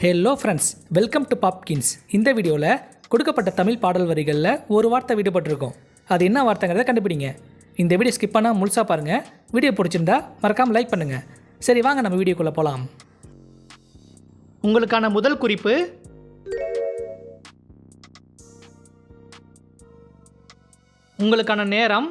Hello friends welcome to Popkins இந்த வீடியோவில் கொடுக்கப்பட்ட தமிழ் பாடல் வரிகளில் ஒரு வார்த்தை விடுபட்டிருக்கோம். அது என்ன வார்த்தைங்கிறத கண்டுபிடிங்க. இந்த வீடியோ ஸ்கிப் பண்ணால் முழுசாக பாருங்கள் வீடியோ பிடிச்சிருந்தா மறக்காமல் லைக் பண்ணுங்கள் சரி வாங்க நம்ம வீடியோக்குள்ளே போகலாம் உங்களுக்கான முதல் குறிப்பு உங்களுக்கான நேரம்